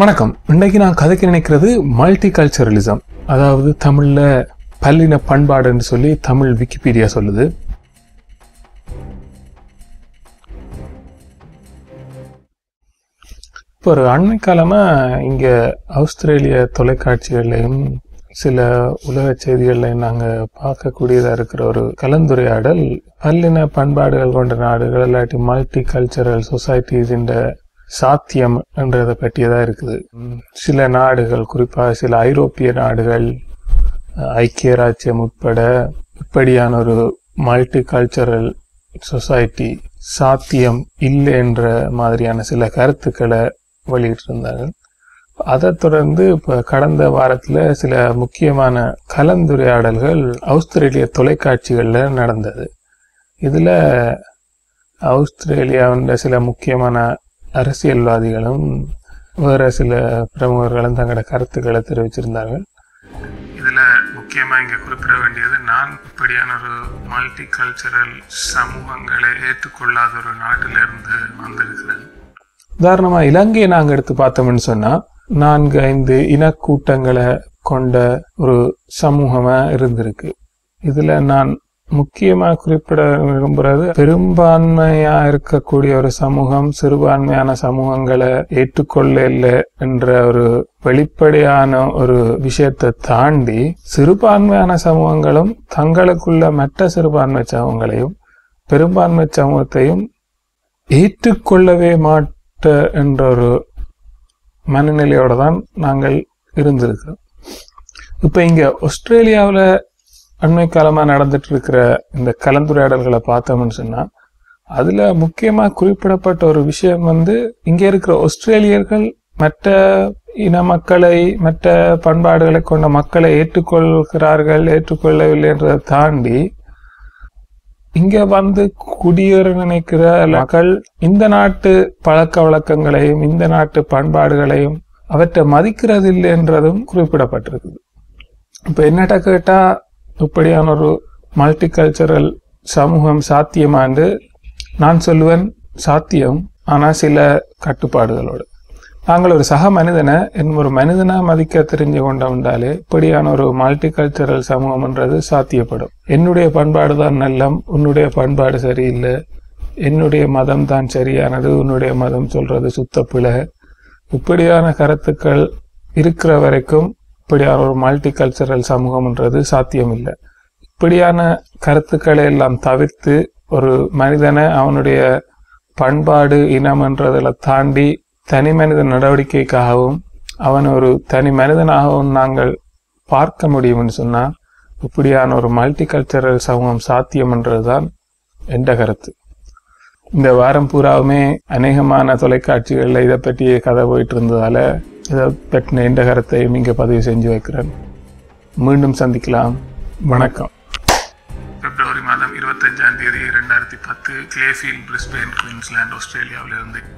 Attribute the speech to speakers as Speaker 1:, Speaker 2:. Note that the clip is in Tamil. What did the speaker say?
Speaker 1: வணக்கம். இன்னைக்கு நான் கதைக்க நினைக்கிறது மல்டி கல்ச்சரலிசம் அதாவது தமிழில் பல்லின பண்பாடுன்னு சொல்லி தமிழ் விக்கிபீடியா சொல்லுது. இப்போ ஒரு அண்மை காலமாக இங்கே ஆஸ்திரேலிய தொலைக்காட்சிகள்லையும் சில உலக செய்திகள்லையும் நாங்கள் பார்க்கக்கூடியதாக இருக்கிற ஒரு கலந்துரையாடல் பல்லின பண்பாடுகள் கொண்ட நாடுகள் இல்லாட்டி மல்டி கல்ச்சரல் சொசைட்டிஸ் இந்த சாத்தியம் என்றதை பற்றியதா இருக்குது. சில நாடுகள் குறிப்பாக சில ஐரோப்பிய நாடுகள் ஐக்கிய ராஜ்யம் உட்பட இப்படியான ஒரு மல்டி கல்ச்சரல் சொசைட்டி சாத்தியம் இல்லை என்ற மாதிரியான சில கருத்துக்களை வெளியிட்டிருந்தார்கள். அதைத் தொடர்ந்து இப்போ கடந்த வாரத்தில் சில முக்கியமான கலந்துரையாடல்கள் ஆஸ்திரேலிய தொலைக்காட்சிகளில் நடந்தது. இதில் ஆஸ்திரேலியாவின் சில முக்கியமான அரசியல்வாதிகளும் வேற சில பிரமுகர்களும் தங்களோட கருத்துக்களை தெரிவிச்சிருந்தார்கள். இதில் முக்கியமாக இங்கே குறிப்பிட வேண்டியது நான் இப்படியான ஒரு மல்டி கல்ச்சரல் சமூகங்களை ஏற்றுக்கொள்ளாத ஒரு நாட்டிலிருந்து வந்திருக்கிறேன். உதாரணமாக இலங்கையை நாங்கள் எடுத்து பார்த்தோம்னு சொன்னால் நான்கு ஐந்து இனக்கூட்டங்களை கொண்ட ஒரு சமூகமாக இருந்திருக்கு. இதில் நான் முக்கியமாக குறிப்பிட விரும்புறது பெரும்பான்மையா இருக்கக்கூடிய ஒரு சமூகம் சிறுபான்மையான சமூகங்களை ஏற்றுக்கொள்ள இல்லை என்ற ஒரு வெளிப்படையான ஒரு விஷயத்தை தாண்டி சிறுபான்மையான சமூகங்களும் தங்களுக்குள்ள மற்ற சிறுபான்மை சமூகங்களையும் பெரும்பான்மை சமூகத்தையும் ஏற்றுக்கொள்ளவே மாட்ட என்ற ஒரு மனநிலையோட தான் நாங்கள் இருந்திருக்கிறோம். இப்போ இங்கே ஆஸ்திரேலியாவில் அண்மை காலமாக நடந்துட்டு இருக்கிற இந்த கலந்துரையாடல்களை பார்த்தோம்னு சொன்னா அதுல முக்கியமா குறிப்பிடப்பட்ட ஒரு விஷயம் வந்து இங்க இருக்கிற ஆஸ்திரேலியர்கள் மற்ற இன மக்களை மற்ற பண்பாடுகளை கொண்ட மக்களை ஏற்றுக்கொள்கிறார்கள் ஏற்றுக்கொள்ளவில்லை என்றதை தாண்டி இங்க வந்து குடியேற நினைக்கிற மக்கள் இந்த நாட்டு பழக்க வழக்கங்களையும் இந்த நாட்டு பண்பாடுகளையும் அவற்றை மதிக்கிறது இல்லை என்றதும் குறிப்பிடப்பட்டிருக்குது. இப்ப என்னட்ட கேட்டா இப்படியான ஒரு மல்டி கல்ச்சரல் சமூகம் சாத்தியமாண்டு நான் சொல்லுவேன். சாத்தியம். ஆனால் சில கட்டுப்பாடுகளோடு. நாங்கள் ஒரு சக மனிதனை என் ஒரு மனிதனாக மதிக்க தெரிஞ்சு கொண்டோம்னாலே இப்படியான ஒரு மல்டி கல்ச்சரல் சமூகம்ன்றது சாத்தியப்படும். என்னுடைய பண்பாடு தான் நல்லம் உன்னுடைய பண்பாடு சரியில்லை என்னுடைய மதம் தான் சரியானது உன்னுடைய மதம் சொல்றது சுத்த பிழை. இப்படியான கருத்துக்கள் இருக்கிற வரைக்கும் இப்படியான ஒரு மல்டி கல்ச்சரல் சமூகம்ன்றது சாத்தியமில்லை. இப்படியான கருத்துக்களை எல்லாம் தவிர்த்து ஒரு மனிதனை அவனுடைய பண்பாடு இனம்ன்றதில் தாண்டி தனி மனித நடவடிக்கைக்காகவும் அவன் ஒரு தனி மனிதனாகவும் நாங்கள் பார்க்க முடியும்னு சொன்னால் இப்படியான ஒரு மல்டி கல்ச்சரல் சமூகம் சாத்தியம்ன்றது தான் என்ற கருத்து. இந்த வாரம் பூராவுமே அநேகமான தொலைக்காட்சிகளில் இதை பற்றிய கதை போயிட்டு இருந்ததால ஏதாவது பற்றின எந்த கருத்தையும் இங்கே பதிவு செஞ்சு வைக்கிறேன். மீண்டும் சந்திக்கலாம். வணக்கம். பிப்ரவரி மாதம் இருபத்தஞ்சாம் தேதி ரெண்டாயிரத்தி பத்து கிளேஃபீல் பிரிஸ்பெயின் குயின்ஸ்லாண்ட் ஆஸ்திரேலியாவிலிருந்து